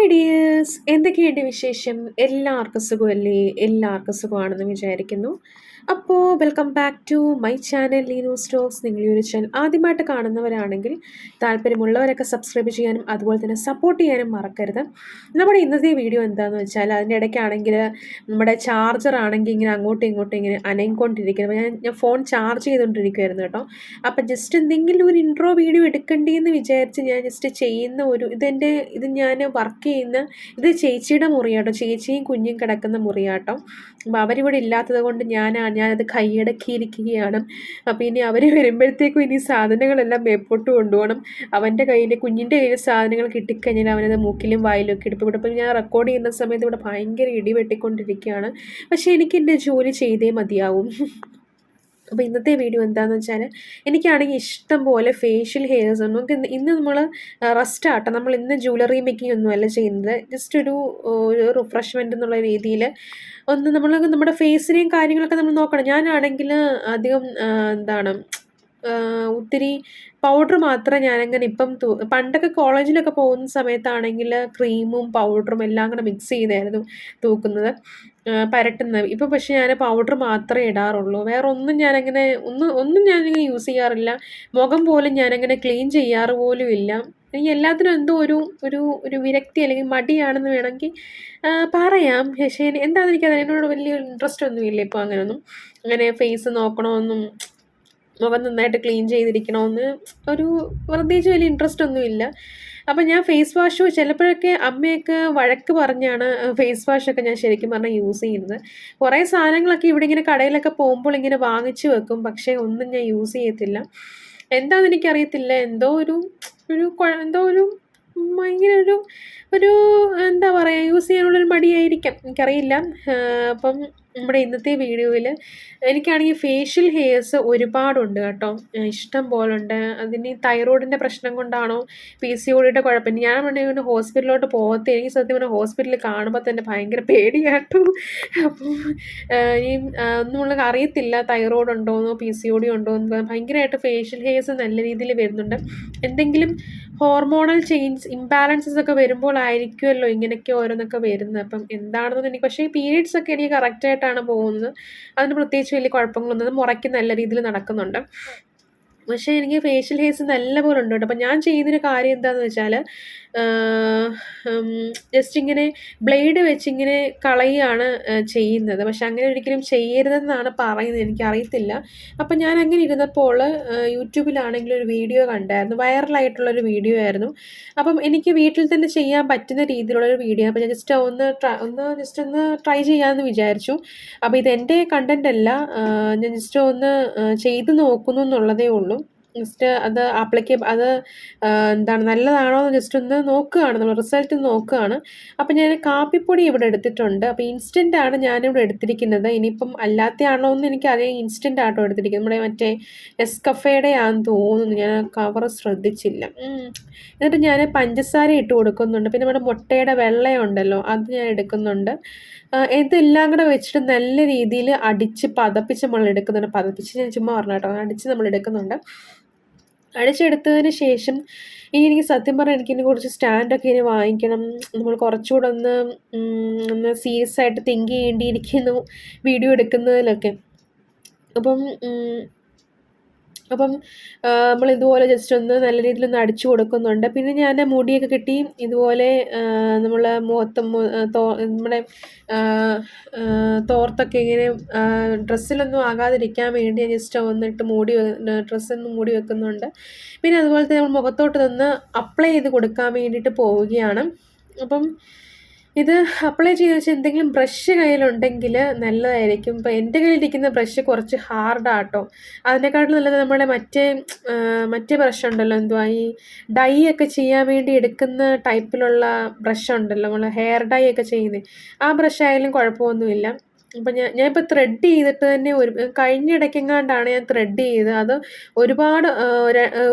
Hi dears എന്തൊക്കെയുണ്ട് വിശേഷം? എല്ലാവർക്കും സുഖമല്ലേ? എല്ലാവർക്കും സുഖമാണെന്ന് വിചാരിക്കുന്നു. അപ്പോൾ welcome back to my channel Leenu stocks നിങ്ങൾ ഈ ഒരു ചാനൽ ആദ്യമായിട്ട് കാണുന്നവരാണെങ്കിൽ താല്പര്യമുള്ളവരൊക്കെ സബ്സ്ക്രൈബ് ചെയ്യാനും അതുപോലെ തന്നെ സപ്പോർട്ട് ചെയ്യാനും മറക്കരുത്. നമ്മുടെ ഇന്നത്തെ വീഡിയോ എന്താണെന്ന് വെച്ചാൽ അതിന്റെ ഇടയ്ക്കാണെങ്കിൽ നമ്മുടെ ചാർജർ ആണെങ്കിൽ ഇങ്ങനെ അങ്ങോട്ടും ഇങ്ങോട്ടും ഇങ്ങനെ അനങ്ങിക്കൊണ്ടിരിക്കുന്നത് ഞാൻ ഞാൻ ഫോൺ ചാർജ് ചെയ്തുകൊണ്ടിരിക്കുമായിരുന്നു കേട്ടോ. അപ്പം ജസ്റ്റ് എന്തെങ്കിലും ഒരു ഇൻട്രോ വീഡിയോ എടുക്കേണ്ടി എന്ന് വിചാരിച്ച് ഞാൻ ജസ്റ്റ് ചെയ്യുന്ന ഒരു ഇതെന്റെ ഇത് ഞാൻ വർക്ക് ചെയ്യുന്ന ഇത് ചേച്ചിയുടെ മുറിയാട്ടോ. ചേച്ചിയും കുഞ്ഞും കിടക്കുന്ന മുറിയാട്ടോ. അപ്പോൾ അവരിവിടെ ഇല്ലാത്തത് കൊണ്ട് ഞാൻ ഞാനത് കൈയടക്കിയിരിക്കുകയാണ്. അപ്പോൾ ഇനി അവർ വരുമ്പോഴത്തേക്കും ഇനി സാധനങ്ങളെല്ലാം മേപ്പോട്ട് കൊണ്ടുപോകണം. അവന്റെ കയ്യിൽ കുഞ്ഞിന്റെ കയ്യിൽ സാധനങ്ങൾ കിട്ടിക്കഴിഞ്ഞാൽ അവനത് മൂക്കിലും വായിലും ഒക്കെ എടുപ്പ് ഇവിടെ ഞാൻ റെക്കോർഡ് ചെയ്യുന്ന സമയത്ത് ഇവിടെ ഭയങ്കര ഇടി വെട്ടിക്കൊണ്ടിരിക്കുകയാണ്. പക്ഷേ എനിക്ക് എന്റെ ജോലി ചെയ്തേ മതിയാവും. അപ്പോൾ ഇന്നത്തെ വീഡിയോ എന്താണെന്ന് വെച്ചാൽ എനിക്കാണെങ്കിൽ ഇഷ്ടം പോലെ ഫേഷ്യൽ ഹെയർസ് നമുക്ക് ഇന്ന് നമ്മൾ റെസ്റ്റ് ആട്ടെ. നമ്മൾ ഇന്ന് ജ്വല്ലറി മേക്കിംഗ് ഒന്നും അല്ല ചെയ്യുന്നത്. ജസ്റ്റ് ഒരു റിഫ്രഷ്മെന്റ് എന്നുള്ള രീതിയിൽ ഒന്ന് നമ്മൾ നമ്മുടെ ഫേസിനെയും കാര്യങ്ങളൊക്കെ നമ്മൾ നോക്കണം. ഞാനാണെങ്കിൽ അധികം എന്താണ് ഒത്തിരി പൗഡർ മാത്രം ഞാനങ്ങനെ ഇപ്പം പണ്ടൊക്കെ കോളേജിലൊക്കെ പോകുന്ന സമയത്താണെങ്കിൽ ക്രീമും പൗഡറും എല്ലാം കൂടെ മിക്സ് ചെയ്തായിരുന്നു തൂക്കുന്നത്. പരട്ടുന്നത്. ഇപ്പം പക്ഷേ ഞാൻ പൗഡർ മാത്രമേ ഇടാറുള്ളൂ. വേറെ ഒന്നും ഞാനങ്ങനെ ഒന്നും ഒന്നും ഞാനങ്ങനെ യൂസ് ചെയ്യാറില്ല. മുഖം പോലും ഞാനങ്ങനെ ക്ലീൻ ചെയ്യാറ് പോലും ഇല്ല. എനിക്ക് എല്ലാത്തിനും എന്തോ ഒരു ഒരു ഒരു വിരക്തി അല്ലെങ്കിൽ മടിയാണെന്ന് വേണമെങ്കിൽ പറയാം. പക്ഷേ എന്താണെന്ന് എനിക്കത് എന്നോട് വലിയ ഇൻട്രസ്റ്റ് ഒന്നുമില്ല ഇപ്പോൾ അങ്ങനെയൊന്നും അങ്ങനെ ഫേസ് നോക്കണമെന്നും മുഖം നന്നായിട്ട് ക്ലീൻ ചെയ്തിരിക്കണമെന്ന് ഒരു പ്രത്യേകിച്ച് വലിയ ഇൻട്രസ്റ്റ് ഒന്നുമില്ല അപ്പം ഞാൻ ഫേസ് വാഷ് ചിലപ്പോഴൊക്കെ അമ്മയൊക്കെ വഴക്ക് പറഞ്ഞാണ് ഫേസ് വാഷൊക്കെ ഞാൻ ശരിക്കും പറഞ്ഞാൽ യൂസ് ചെയ്യുന്നത്. കുറേ സാധനങ്ങളൊക്കെ ഇവിടെ ഇങ്ങനെ കടയിലൊക്കെ പോകുമ്പോൾ ഇങ്ങനെ വാങ്ങിച്ചു വെക്കും പക്ഷേ ഒന്നും ഞാൻ യൂസ് ചെയ്യത്തില്ല. എന്താണെന്ന് എനിക്കറിയത്തില്ല. എന്തോ ഒരു ഒരു എന്തോ ഒരു ഭയങ്കര ഒരു ഒരു എന്താ പറയുക യൂസ് ചെയ്യാനുള്ളൊരു മടിയായിരിക്കാം. എനിക്കറിയില്ല. അപ്പം നമ്മുടെ ഇന്നത്തെ വീഡിയോയിൽ എനിക്കാണെങ്കിൽ ഫേഷ്യൽ ഹെയർസ് ഒരുപാടുണ്ട് കേട്ടോ. ഇഷ്ടം പോലെ ഉണ്ട് അതിന് തൈറോയിഡിന്റെ പ്രശ്നം കൊണ്ടാണോ പി സി ഒടിയുടെ കുഴപ്പം. ഞാൻ വേണമെങ്കിൽ ഹോസ്പിറ്റലിലോട്ട് പോകത്തെ എനിക്ക് സത്യം പറഞ്ഞാൽ ഹോസ്പിറ്റലിൽ കാണുമ്പോൾ തന്നെ ഭയങ്കര പേടിയാട്ടോ. അപ്പോൾ ഈ ഒന്നും നമ്മൾക്ക് അറിയത്തില്ല തൈറോയിഡ് ഉണ്ടോയെന്നോ പി സി ഒ ഡി ഉണ്ടോയെന്നോ ഭയങ്കരമായിട്ട് ഫേഷ്യൽ ഹെയർസ് നല്ല രീതിയിൽ വരുന്നുണ്ട്. എന്തെങ്കിലും ഹോർമോണൽ ചേഞ്ച് ഇംബാലൻസസ് ഒക്കെ വരുമ്പോഴായിരിക്കുമല്ലോ ഇങ്ങനെയൊക്കെ ഓരോന്നൊക്കെ വരുന്നത്. അപ്പം എന്താണെന്ന് എനിക്ക് പക്ഷേ പീരീഡ്സ് ഒക്കെ എനിക്ക് കറക്റ്റായിട്ടാണ് പോകുന്നത്. അതിന് പ്രത്യേകിച്ച് വലിയ കുഴപ്പങ്ങളൊന്നും മുറയ്ക്ക് നല്ല രീതിയിൽ നടക്കുന്നുണ്ട്. പക്ഷേ എനിക്ക് ഫേഷ്യൽ ഹെയർസ് നല്ല പോലെ ഉണ്ട് കേട്ടോ. അപ്പം ഞാൻ ചെയ്യുന്നൊരു കാര്യം എന്താണെന്ന് വെച്ചാൽ ജസ്റ്റ് ഇങ്ങനെ ബ്ലേഡ് വെച്ചിങ്ങനെ കളയുകയാണ് ചെയ്യുന്നത്. പക്ഷെ അങ്ങനെ ഒരിക്കലും ചെയ്യരുതെന്നാണ് പറയുന്നത്. എനിക്കറിയത്തില്ല. അപ്പം ഞാൻ അങ്ങനെ ഇരുന്നപ്പോൾ യൂട്യൂബിലാണെങ്കിലും ഒരു വീഡിയോ കണ്ടായിരുന്നു. വൈറലായിട്ടുള്ളൊരു വീഡിയോ ആയിരുന്നു. അപ്പം എനിക്ക് വീട്ടിൽ തന്നെ ചെയ്യാൻ പറ്റുന്ന രീതിയിലുള്ളൊരു വീഡിയോ. അപ്പം ഞാൻ ജസ്റ്റ് ഒന്ന് ട്രൈ ഒന്ന് ജസ്റ്റ് ഒന്ന് ട്രൈ ചെയ്യാമെന്ന് വിചാരിച്ചു. അപ്പോൾ ഇതെന്റെ കണ്ടന്റ് അല്ല. ഞാൻ ജസ്റ്റ് ഒന്ന് ചെയ്ത് നോക്കുന്നു എന്നുള്ളതേ ഉള്ളൂ. ജസ്റ്റ് അത് ആപ്ലിക്ക അത് എന്താണ് നല്ലതാണോ എന്ന് ജസ്റ്റ് ഒന്ന് നോക്കുകയാണ്. നമ്മൾ റിസൾട്ട് നോക്കുകയാണ്. അപ്പോൾ ഞാൻ കാപ്പിപ്പൊടി ഇവിടെ എടുത്തിട്ടുണ്ട്. അപ്പോൾ ഇൻസ്റ്റന്റ് ആണ് ഞാനിവിടെ എടുത്തിരിക്കുന്നത്. ഇനിയിപ്പം അല്ലാത്തയാണോ എന്ന് എനിക്കറിയാം. ഇൻസ്റ്റന്റ് ആട്ടോ എടുത്തിരിക്കുന്നത്. നമ്മുടെ മറ്റേ എസ്കഫയുടെ ആണെന്ന് തോന്നുന്നു. ഞാൻ കവർ ശ്രദ്ധിച്ചില്ല. എന്നിട്ട് ഞാൻ പഞ്ചസാര ഇട്ട് കൊടുക്കുന്നുണ്ട്. പിന്നെ നമ്മുടെ മുട്ടയുടെ വെള്ളയുണ്ടല്ലോ അത് ഞാൻ എടുക്കുന്നുണ്ട്. ഇതെല്ലാം കൂടെ വെച്ചിട്ട് നല്ല രീതിയിൽ അടിച്ച് പതപ്പിച്ച് നമ്മൾ എടുക്കുന്നുണ്ട്. പതപ്പിച്ച് ഞാൻ ചുമ്മാ പറഞ്ഞു കേട്ടോ അടിച്ച് നമ്മൾ എടുക്കുന്നുണ്ട്. അടിച്ചെടുത്തതിന് ശേഷം ഇനി എനിക്ക് സത്യം പറഞ്ഞാൽ എനിക്കിതിനെ കുറിച്ച് സ്റ്റാൻഡൊക്കെ ഇനി വാങ്ങിക്കണം. നമ്മൾ കുറച്ചുകൂടെ ഒന്ന് ഒന്ന് സീരിയസ് ആയിട്ട് തിങ്ക് ചെയ്യേണ്ടിയിരിക്കുന്നു വീഡിയോ എടുക്കുന്നതിലൊക്കെ. അപ്പം അപ്പം നമ്മൾ ഇതുപോലെ ജസ്റ്റ് ഒന്ന് നല്ല രീതിയിൽ ഒന്ന് അടിച്ചു കൊടുക്കുന്നുണ്ട്. പിന്നെ ഞാൻ മുടിയൊക്കെ കിട്ടി ഇതുപോലെ നമ്മൾ മുഖത്ത് നമ്മുടെ തോർത്തൊക്കെ ഇങ്ങനെ ഡ്രസ്സിലൊന്നും ആകാതിരിക്കാൻ വേണ്ടി ജസ്റ്റ് ഒന്നിട്ട് മൂടി ഡ്രസ്സൊന്ന് മൂടി വെക്കുന്നുണ്ട്. പിന്നെ അതുപോലെ തന്നെ നമ്മൾ മുഖത്തോട്ട് നിന്ന് അപ്ലൈ ചെയ്ത് കൊടുക്കാൻ വേണ്ടിയിട്ട് പോവുകയാണ്. അപ്പം ഇത് അപ്ലൈ ചെയ്ത് വെച്ചാൽ എന്തെങ്കിലും ബ്രഷ് കയ്യിലുണ്ടെങ്കിൽ നല്ലതായിരിക്കും. ഇപ്പോൾ എന്റെ കയ്യിലിരിക്കുന്ന ബ്രഷ് കുറച്ച് ഹാർഡാട്ടോ അതിനെക്കാട്ടിൽ നല്ലത് നമ്മുടെ മറ്റേ മറ്റേ ബ്രഷ് ഉണ്ടല്ലോ എന്തുവാ ഈ ഡൈ ഒക്കെ ചെയ്യാൻ വേണ്ടി എടുക്കുന്ന ടൈപ്പിലുള്ള ബ്രഷ് ഉണ്ടല്ലോ നമ്മൾ ഹെയർ ഡൈ ഒക്കെ ചെയ്യുന്നത്. ആ ബ്രഷ് ആയാലും കുഴപ്പമൊന്നുമില്ല. അപ്പം ഞാൻ ഞാനിപ്പോൾ ത്രെഡ് ചെയ്തിട്ട് തന്നെ ഒരു കഴിഞ്ഞിടയ്ക്കെങ്ങാണ്ടാണ് ഞാൻ ത്രെഡ് ചെയ്ത് അത് ഒരുപാട്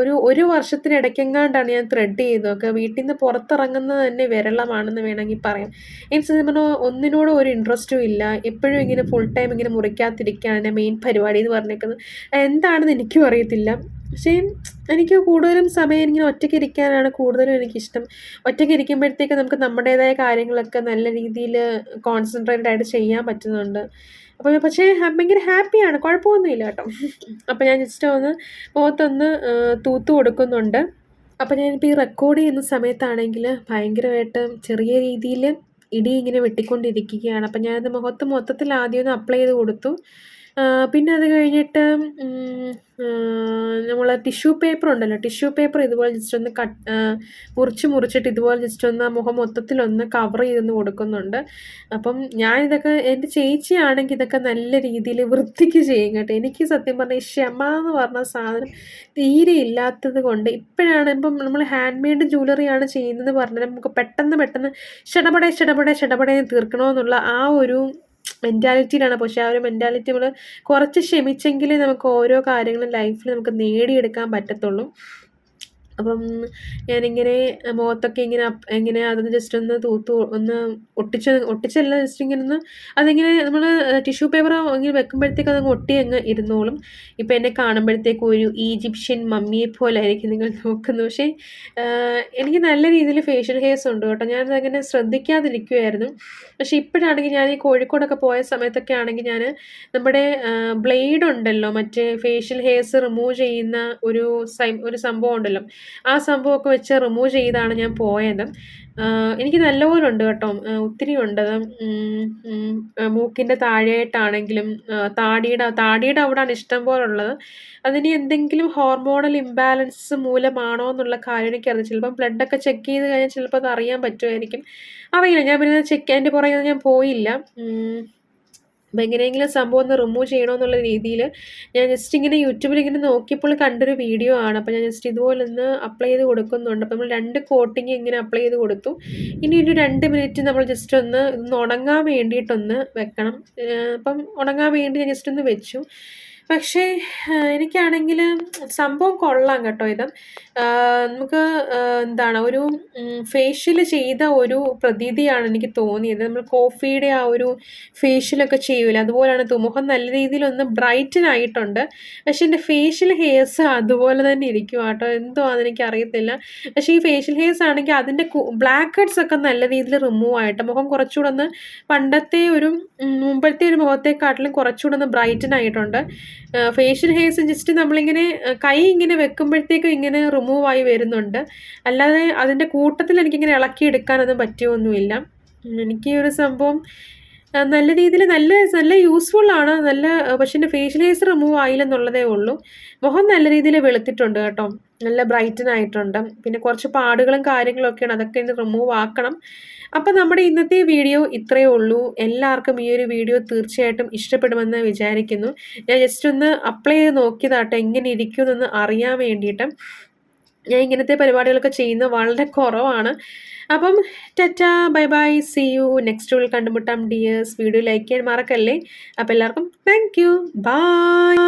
ഒരു ഒരു വർഷത്തിനിടയ്ക്കെങ്ങാണ്ടാണ് ഞാൻ ത്രെഡ് ചെയ്തത്. ഒക്കെ വീട്ടിൽ നിന്ന് പുറത്തിറങ്ങുന്നത് തന്നെ വിരളമാണെന്ന് വേണമെങ്കിൽ പറയാം. എനിക്ക് സത്യം പറഞ്ഞാൽ ഒന്നിനോടും ഒരു ഇൻട്രസ്റ്റും ഇല്ല. എപ്പോഴും ഇങ്ങനെ ഫുൾ ടൈം ഇങ്ങനെ മുറിക്കാതിരിക്കുകയാണ് മെയിൻ പരിപാടി എന്ന് പറഞ്ഞേക്കുന്നത്. എന്താണെന്ന് എനിക്കും അറിയത്തില്ല. പക്ഷേ എനിക്ക് കൂടുതലും സമയം ഇങ്ങനെ ഒറ്റയ്ക്ക് ഇരിക്കാനാണ് കൂടുതലും എനിക്കിഷ്ടം. ഒറ്റയ്ക്ക് ഇരിക്കുമ്പോഴത്തേക്ക് നമുക്ക് നമ്മുടേതായ കാര്യങ്ങളൊക്കെ നല്ല രീതിയിൽ കോൺസെൻട്രേറ്റഡ് ആയിട്ട് ചെയ്യാൻ പറ്റുന്നുണ്ട്. അപ്പോൾ പക്ഷേ ഭയങ്കര ഹാപ്പിയാണ് കുഴപ്പമൊന്നുമില്ല കേട്ടോ. അപ്പോൾ ഞാൻ ജസ്റ്റ് ഒന്ന് മുഖത്തൊന്ന് തൂത്ത് കൊടുക്കുന്നുണ്ട്. അപ്പോൾ ഞാനിപ്പോൾ ഈ റെക്കോർഡ് ചെയ്യുന്ന സമയത്താണെങ്കിൽ ഭയങ്കരമായിട്ട് ചെറിയ രീതിയിൽ ഇടി ഇങ്ങനെ വെട്ടിക്കൊണ്ടിരിക്കുകയാണ്. അപ്പം ഞാനത് മുഖത്ത് മൊത്തത്തിൽ ആദ്യം ഒന്ന് അപ്ലൈ ചെയ്ത് കൊടുത്തു. പിന്നെ അത് കഴിഞ്ഞിട്ട് നമ്മൾ ടിഷ്യൂ പേപ്പർ ഉണ്ടല്ലോ ടിഷ്യൂ പേപ്പർ ഇതുപോലെ ജസ്റ്റ് ഒന്ന് കട്ട് മുറിച്ച് മുറിച്ചിട്ട് ഇതുപോലെ ജസ്റ്റ് ഒന്ന് മുഖം മൊത്തത്തിലൊന്ന് കവർ ചെയ്തൊന്ന് കൊടുക്കുന്നുണ്ട്. അപ്പം ഞാൻ ഇതൊക്കെ എന്റെ ചേച്ചിയാണെങ്കിൽ ഇതൊക്കെ നല്ല രീതിയിൽ വൃത്തിക്ക് ചെയ്യും കേട്ടോ. എനിക്ക് സത്യം പറഞ്ഞാൽ ക്ഷമ എന്ന് പറഞ്ഞ സാധനം തീരെ ഇല്ലാത്തത് കൊണ്ട് ഇപ്പോഴാണ് ഇപ്പം നമ്മൾ ഹാൻഡ് മെയ്ഡ് ജ്വല്ലറിയാണ് ചെയ്യുന്നത് പറഞ്ഞാൽ നമുക്ക് പെട്ടെന്ന് പെട്ടെന്ന് ഷടപടേ ഷടപടേ ഷടപടേ തീർക്കണമെന്നുള്ള ആ ഒരു മെന്റാലിറ്റിയിലാണ് പക്ഷേ ആ ഒരു മെന്റാലിറ്റി നമ്മൾ കുറച്ച് ക്ഷമിച്ചെങ്കിലേ നമുക്ക് ഓരോ കാര്യങ്ങളും ലൈഫിൽ നമുക്ക് നേടിയെടുക്കാൻ പറ്റത്തുള്ളൂ. അപ്പം ഞാനിങ്ങനെ മുഖത്തൊക്കെ ഇങ്ങനെ ഇങ്ങനെ അതൊന്ന് ജസ്റ്റ് ഒന്ന് തൂത്ത് ഒന്ന് ഒട്ടിച്ച് ഒട്ടിച്ചല്ല ജസ്റ്റ് ഇങ്ങനെ ഒന്ന് അതിങ്ങനെ നമ്മൾ ടിഷ്യൂ പേപ്പർ ഇങ്ങനെ വെക്കുമ്പോഴത്തേക്ക് അതങ്ങ് ഒട്ടി അങ്ങ് ഇരുന്നോളും. ഇപ്പം എന്നെ കാണുമ്പോഴത്തേക്കും ഒരു ഈജിപ്ഷ്യൻ മമ്മിയെ പോലെ ആയിരിക്കും നിങ്ങൾ നോക്കുന്നത്. പക്ഷേ എനിക്ക് നല്ല രീതിയിൽ ഫേഷ്യൽ ഹെയർസ് ഉണ്ട് കേട്ടോ. ഞാനതങ്ങനെ ശ്രദ്ധിക്കാതിരിക്കുമായിരുന്നു പക്ഷേ ഇപ്പോഴാണെങ്കിൽ ഞാൻ ഈ കോഴിക്കോടൊക്കെ പോയ സമയത്തൊക്കെ ആണെങ്കിൽ ഞാൻ നമ്മുടെ ബ്ലേഡ് ഉണ്ടല്ലോ. മറ്റേ ഫേഷ്യൽ ഹെയർസ് റിമൂവ് ചെയ്യുന്ന ഒരു ഒരു സംഭവം ഉണ്ടല്ലോ. ആ സംഭവമൊക്കെ വെച്ച് റിമൂവ് ചെയ്താണ് ഞാൻ പോയത്. എനിക്ക് നല്ലപോലെ ഉണ്ട് കേട്ടോ ഒത്തിരി ഉണ്ട് മൂക്കിന്റെ താഴെയായിട്ടാണെങ്കിലും താടിയുടെ താടിയുടെ അവിടെയാണ് ഇഷ്ടം പോലെ ഉള്ളത് അതിന് എന്തെങ്കിലും ഹോർമോണൽ ഇംബാലൻസ് മൂലമാണോ എന്നുള്ള കാര്യം എനിക്കറിയാം ചിലപ്പം ബ്ലഡൊക്കെ ചെക്ക് ചെയ്ത് കഴിഞ്ഞാൽ ചിലപ്പോൾ അത് അറിയാൻ പറ്റുമായിരിക്കും. അറിയില്ല. ഞാൻ പിന്നെ ചെക്ക് അതിന്റെ പുറകെ ഞാൻ പോയില്ല. അപ്പോൾ എങ്ങനെയെങ്കിലും സംഭവം ഒന്ന് റിമൂവ് ചെയ്യണമെന്നുള്ള രീതിയിൽ ഞാൻ ജസ്റ്റ് ഇങ്ങനെ യൂട്യൂബിൽ ഇങ്ങനെ നോക്കിയപ്പോൾ കണ്ടൊരു വീഡിയോ ആണ്. അപ്പോൾ ഞാൻ ജസ്റ്റ് ഇതുപോലെ ഒന്ന് അപ്ലൈ ചെയ്ത് കൊടുക്കുന്നുണ്ട്. അപ്പോൾ നമ്മൾ രണ്ട് കോട്ടിങ് ഇങ്ങനെ അപ്ലൈ ചെയ്ത് കൊടുത്തു. ഇനി ഒരു രണ്ട് മിനിറ്റ് നമ്മൾ ജസ്റ്റ് ഒന്ന് ഒന്ന് ഉണങ്ങാൻ വേണ്ടിയിട്ടൊന്ന് വെക്കണം. അപ്പം ഉണങ്ങാൻ വേണ്ടി ഞാൻ ജസ്റ്റ് ഒന്ന് വെച്ചു. പക്ഷേ എനിക്കാണെങ്കിൽ സംഭവം കൊള്ളാം കേട്ടോ ഇത്. നമുക്ക് എന്താണ് ഒരു ഫേഷ്യൽ ചെയ്ത ഒരു പ്രതീതിയാണ് എനിക്ക് തോന്നിയത്. നമ്മൾ കോഫിയുടെ ആ ഒരു ഫേഷ്യലൊക്കെ ചെയ്യൂല അതുപോലെയാണ് മുഖം നല്ല രീതിയിലൊന്ന് ബ്രൈറ്റൻ ആയിട്ടുണ്ട് പക്ഷെ എന്റെ ഫേഷ്യൽ ഹെയർസ് അതുപോലെ തന്നെ ഇരിക്കും കേട്ടോ. എന്തോ അതെനിക്ക് അറിയത്തില്ല പക്ഷേ ഈ ഫേഷ്യൽ ഹെയർസ് ആണെങ്കിൽ അതിന്റെ ബ്ലാക്ക് ഹെഡ്സ് ഒക്കെ നല്ല രീതിയിൽ റിമൂവ് ആയിട്ട് മുഖം കുറച്ചുകൂടെ ഒന്ന് പണ്ടത്തെ ഒരു മുമ്പത്തെ ഒരു മുഖത്തെക്കാട്ടിലും കുറച്ചുകൂടെ ഒന്ന് ബ്രൈറ്റൻ ആയിട്ടുണ്ട് ഫേഷ്യൽ ഹെയർസ് ജസ്റ്റ് നമ്മളിങ്ങനെ കൈ ഇങ്ങനെ വെക്കുമ്പോഴത്തേക്കും ഇങ്ങനെ റിമൂവ് ആയി വരുന്നുണ്ട്. അല്ലാതെ അതിന്റെ കൂട്ടത്തിൽ എനിക്കിങ്ങനെ ഇളക്കിയെടുക്കാനൊന്നും പറ്റുമൊന്നുമില്ല എനിക്ക് ഈ ഒരു സംഭവം നല്ല രീതിയിൽ നല്ല നല്ല യൂസ്ഫുൾ ആണ്. നല്ല പക്ഷേ എന്റെ ഫേഷ്യൽ ഹെയർസ് റിമൂവ് ആയില്ലെന്നുള്ളതേ ഉള്ളൂ. മുഖം നല്ല രീതിയിൽ വെളുത്തിട്ടുണ്ട് കേട്ടോ. നല്ല ബ്രൈറ്റൻ ആയിട്ടുണ്ട്. പിന്നെ കുറച്ച് പാടുകളും കാര്യങ്ങളൊക്കെയാണ് അതൊക്കെ ഇന്ന് റിമൂവ് ആക്കണം. അപ്പം നമ്മുടെ ഇന്നത്തെ വീഡിയോ ഇത്രയേ ഉള്ളൂ. എല്ലാവർക്കും ഈ ഒരു വീഡിയോ തീർച്ചയായിട്ടും ഇഷ്ടപ്പെടുമെന്ന് വിചാരിക്കുന്നു. ഞാൻ ജസ്റ്റ് ഒന്ന് അപ്ലൈ ചെയ്ത് നോക്കിയതാട്ടെ. എങ്ങനെ ഇരിക്കുമെന്നൊന്ന് അറിയാൻ വേണ്ടിയിട്ട്. ഞാൻ ഇങ്ങനത്തെ പരിപാടികളൊക്കെ ചെയ്യുന്നത് വളരെ കുറവാണ്. അപ്പം tata bye bye see you next will കണ്ടുമുട്ടാം. ഡിയേഴ്സ് വീഡിയോ ലൈക്ക് ചെയ്യാൻ മറക്കല്ലേ. അപ്പോൾ എല്ലാവർക്കും താങ്ക് യു ബൈ